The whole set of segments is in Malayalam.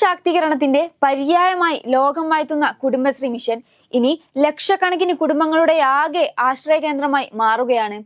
ശാക്തീകരണത്തിന്റെ പര്യായമായി ലോകം വാഴ്ത്തുന്ന കുടുംബശ്രീ മിഷൻ ഇനി ലക്ഷക്കണക്കിന് കുടുംബങ്ങളുടെ ആകെ ആശ്രയ കേന്ദ്രമായി മാറുകയാണ്.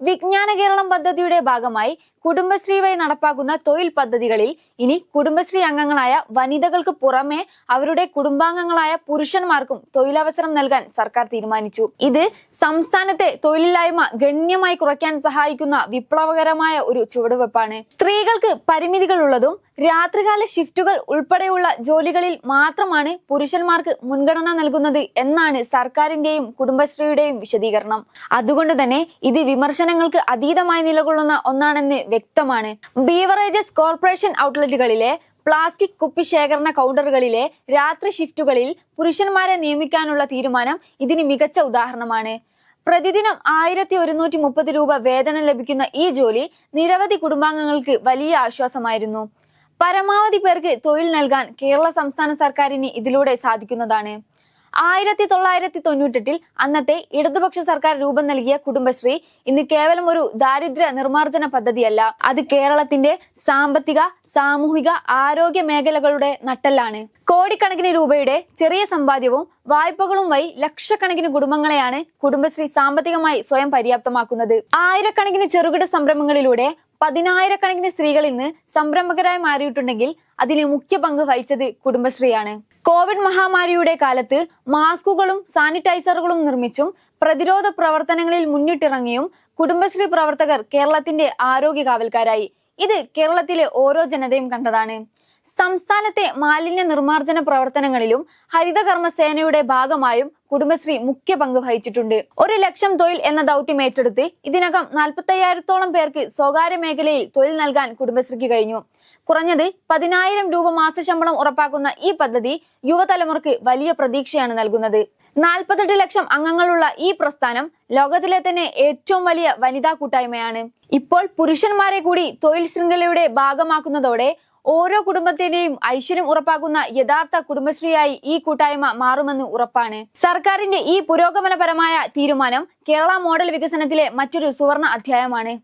വിജ്ഞാന കേരളം പദ്ധതിയുടെ ഭാഗമായി കുടുംബശ്രീ വഴി നടപ്പാക്കുന്ന തൊഴിൽ പദ്ധതികളിൽ ഇനി കുടുംബശ്രീ അംഗങ്ങളായ വനിതകൾക്ക് പുറമെ അവരുടെ കുടുംബാംഗങ്ങളായ പുരുഷന്മാർക്കും തൊഴിലവസരം നൽകാൻ സർക്കാർ തീരുമാനിച്ചു. ഇത് സംസ്ഥാനത്തെ തൊഴിലില്ലായ്മ ഗണ്യമായി കുറയ്ക്കാൻ സഹായിക്കുന്ന വിപ്ലവകരമായ ഒരു ചുവടുവെപ്പാണ്. സ്ത്രീകൾക്ക് പരിമിതികളുള്ളതും രാത്രികാല ഷിഫ്റ്റുകൾ ഉൾപ്പെടെയുള്ള ജോലികളിൽ മാത്രമാണ് പുരുഷന്മാർക്ക് മുൻഗണന നൽകുന്നത് എന്നാണ് സർക്കാരിന്റെയും കുടുംബശ്രീയുടെയും വിശദീകരണം. അതുകൊണ്ട് തന്നെ ഇത് വിമർശനങ്ങൾക്ക് അതീതമായി നിലകൊള്ളുന്ന ഒന്നാണെന്ന് വ്യക്തമാണ്. ബീവറേജസ് കോർപ്പറേഷൻ ഔട്ട്ലെറ്റുകളിലെ പ്ലാസ്റ്റിക് കുപ്പി ശേഖരണ കൗണ്ടറുകളിലെ രാത്രി ഷിഫ്റ്റുകളിൽ പുരുഷന്മാരെ നിയമിക്കാനുള്ള തീരുമാനം ഇതിന് മികച്ച ഉദാഹരണമാണ്. പ്രതിദിനം ആയിരത്തി ഒരുന്നൂറ്റി മുപ്പത് രൂപ വേതനം ലഭിക്കുന്ന ഈ ജോലി നിരവധി കുടുംബാംഗങ്ങൾക്ക് വലിയ ആശ്വാസമായിരുന്നു. പരമാവധി പേർക്ക് തൊഴിൽ നൽകാൻ കേരള സംസ്ഥാന സർക്കാരിന് ഇതിലൂടെ സാധിക്കുന്നതാണ്. ആയിരത്തി തൊള്ളായിരത്തി തൊണ്ണൂറ്റെട്ടിൽ അന്നത്തെ ഇടതുപക്ഷ സർക്കാർ രൂപം നൽകിയ കുടുംബശ്രീ ഇന്ന് കേവലം ഒരു ദാരിദ്ര്യ നിർമ്മാർജന പദ്ധതിയല്ല. അത് കേരളത്തിന്റെ സാമ്പത്തിക സാമൂഹിക ആരോഗ്യ മേഖലകളുടെ നട്ടെല്ലാണ്. കോടിക്കണക്കിന് രൂപയുടെ ചെറിയ സമ്പാദ്യവും വായ്പകളും വഴി ലക്ഷക്കണക്കിന് കുടുംബങ്ങളെയാണ് കുടുംബശ്രീ സാമ്പത്തികമായി സ്വയം പര്യാപ്തമാക്കുന്നത്. ആയിരക്കണക്കിന് ചെറുകിട സംരംഭങ്ങളിലൂടെ പതിനായിരക്കണക്കിന് സ്ത്രീകൾ ഇന്ന് സംരംഭകരായി മാറിയിട്ടുണ്ടെങ്കിൽ അതിന് മുഖ്യ പങ്ക് വഹിച്ചത് കുടുംബശ്രീയാണ്. കോവിഡ് മഹാമാരിയുടെ കാലത്ത് മാസ്കുകളും സാനിറ്റൈസറുകളും നിർമ്മിച്ചും പ്രതിരോധ പ്രവർത്തനങ്ങളിൽ മുന്നിട്ടിറങ്ങിയും കുടുംബശ്രീ പ്രവർത്തകർ കേരളത്തിന്റെ ആരോഗ്യ കാവൽക്കാരായി. ഇത് കേരളത്തിലെ ഓരോ ജനതയും കണ്ടതാണ്. സംസ്ഥാനത്തെ മാലിന്യ നിർമ്മാർജന പ്രവർത്തനങ്ങളിലും ഹരിതകർമ്മ സേനയുടെ ഭാഗമായും കുടുംബശ്രീ മുഖ്യ പങ്ക് വഹിച്ചിട്ടുണ്ട്. ഒരു ലക്ഷം തൊഴിൽ എന്ന ദൗത്യം ഏറ്റെടുത്ത് ഇതിനകം നാൽപ്പത്തയ്യായിരത്തോളം പേർക്ക് സ്വകാര്യ മേഖലയിൽ തൊഴിൽ നൽകാൻ കുടുംബശ്രീക്ക് കഴിഞ്ഞു. കുറഞ്ഞത് പതിനായിരം രൂപ മാസ ശമ്പളം ഉറപ്പാക്കുന്ന ഈ പദ്ധതി യുവതലമുറക്ക് വലിയ പ്രതീക്ഷയാണ് നൽകുന്നത്. നാൽപ്പത്തെട്ട് ലക്ഷം അംഗങ്ങളുള്ള ഈ പ്രസ്ഥാനം ലോകത്തിലെ തന്നെ ഏറ്റവും വലിയ വനിതാ കൂട്ടായ്മയാണ്. ഇപ്പോൾ പുരുഷന്മാരെ കൂടി തൊഴിൽ ശൃംഖലയുടെ ഭാഗമാക്കുന്നതോടെ ഓരോ കുടുംബത്തിന്റെയും ഐശ്വര്യം ഉറപ്പാക്കുന്ന യഥാർത്ഥ കുടുംബശ്രീയായി ഈ കൂട്ടായ്മ മാറുമെന്ന് ഉറപ്പാണ്. സർക്കാരിന്റെ ഈ പുരോഗമനപരമായ തീരുമാനം കേരള മോഡൽ വികസനത്തിലെ മറ്റൊരു സുവർണ അധ്യായമാണ്.